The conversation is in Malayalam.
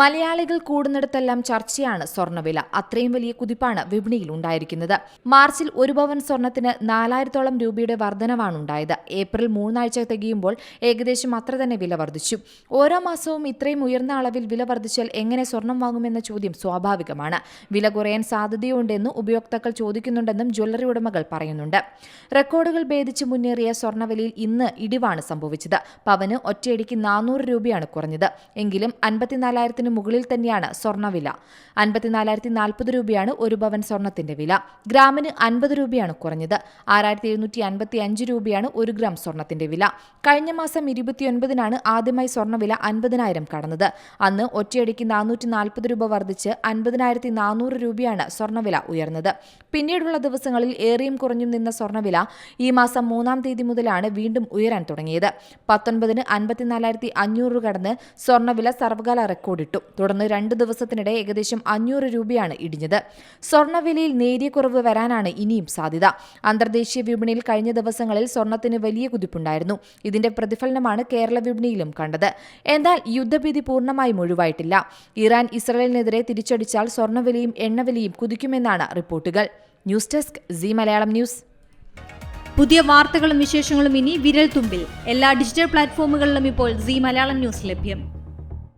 മലയാളികൾ കൂടുന്നിടത്തെല്ലാം ചർച്ചയാണ് സ്വർണവില അത്രയും വലിയ കുതിപ്പാണ് വിപണിയിൽ ഉണ്ടായിരിക്കുന്നത്. മാർച്ചിൽ ഒരു പവൻ സ്വർണത്തിന് നാലായിരത്തോളം രൂപയുടെ വർധനവാണ് ഉണ്ടായത്. ഏപ്രിൽ മൂന്നാഴ്ച തികയുമ്പോൾ ഏകദേശം അത്ര തന്നെ വില വർദ്ധിച്ചു ഓരോ മാസവും ഇത്രയും ഉയർന്ന അളവിൽ വില വർദ്ധിച്ചാൽ എങ്ങനെ സ്വർണം വാങ്ങുമെന്ന ചോദ്യം സ്വാഭാവികമാണ്. വില കുറയാൻ സാധ്യതയുണ്ടെന്ന് ഉപയോക്താക്കൾ ചോദിക്കുന്നുണ്ടെന്നും ജ്വല്ലറി ഉടമകൾ പറയുന്നുണ്ട്. റെക്കോർഡുകൾ ഭേദിച്ച് മുന്നേറിയ സ്വർണവിലയിൽ ഇന്ന് ഇടിവാണ് സംഭവിച്ചത്. പവന് ഒറ്റയടിക്ക് നാനൂറ് രൂപയാണ് കുറഞ്ഞത്. എങ്കിലും അൻപത്തിനാലായിരത്തിന് മുകളിൽ തന്നെയാണ് സ്വർണവില അൻപത്തിനാലായിരത്തി നാൽപ്പത് രൂപയാണ് ഒരു ഭവൻ സ്വർണത്തിന്റെ വില. ഗ്രാമിന് അൻപത് രൂപയാണ് കുറഞ്ഞത്. ആറായിരത്തി എഴുന്നൂറ്റി അൻപത്തി അഞ്ച് രൂപയാണ് ഒരു ഗ്രാം സ്വർണത്തിന്റെ വില. കഴിഞ്ഞ മാസം ഇരുപത്തിയൊൻപതിനാണ് ആദ്യമായി സ്വർണവില അൻപതിനായിരം കടന്നത്. അന്ന് ഒറ്റയടിക്ക് നാനൂറ്റി നാൽപ്പത് രൂപ വർദ്ധിച്ച് അൻപതിനായിരത്തി നാനൂറ് രൂപയാണ് സ്വർണവില ഉയർന്നത്. പിന്നീടുള്ള ദിവസങ്ങളിൽ ഏറിയും കുറഞ്ഞും നിന്ന സ്വർണവില ഈ മാസം മൂന്നാം തീയതി മുതലാണ് വീണ്ടും ഉയരാൻ തുടങ്ങിയത്. പത്തൊൻപതിന് അൻപത്തിനാലായിരത്തി അഞ്ഞൂറ് കടന്ന് സ്വർണവില സർവകാല റെക്കോർഡിട്ടു. തുടർന്ന് രണ്ട് ദിവസത്തിനിടെ ഏകദേശം അഞ്ഞൂറ് രൂപയാണ് ഇടിഞ്ഞത്. സ്വർണവിലയിൽ നേരിയ കുറവ് വരാനാണ് ഇനിയും സാധ്യത. അന്തർദേശീയ വിപണിയിൽ കഴിഞ്ഞ ദിവസങ്ങളിൽ സ്വർണത്തിന് വലിയ കുതിപ്പുണ്ടായിരുന്നു. ഇതിന്റെ പ്രതിഫലനമാണ് കേരള വിപണിയിലും കണ്ടത്. എന്നാൽ യുദ്ധഭീതി പൂർണമായും ഒഴിവായിട്ടില്ല. ഇറാൻ ഇസ്രായേലിനെതിരെ തിരിച്ചടിച്ചാൽ സ്വർണവിലയും എണ്ണവിലയും കുതിക്കുമെന്നാണ് റിപ്പോർട്ടുകൾ. News desk C Malayalam news. പുതിയ വാർത്തകളും വിശേഷങ്ങളും ഇനി വിരൽ തുമ്പിൽ എല്ലാ ഡിജിറ്റൽ പ്ലാറ്റ്ഫോമുകളിലും ഇപ്പോൾ സി മലയാളം ന്യൂസ് ലഭ്യം.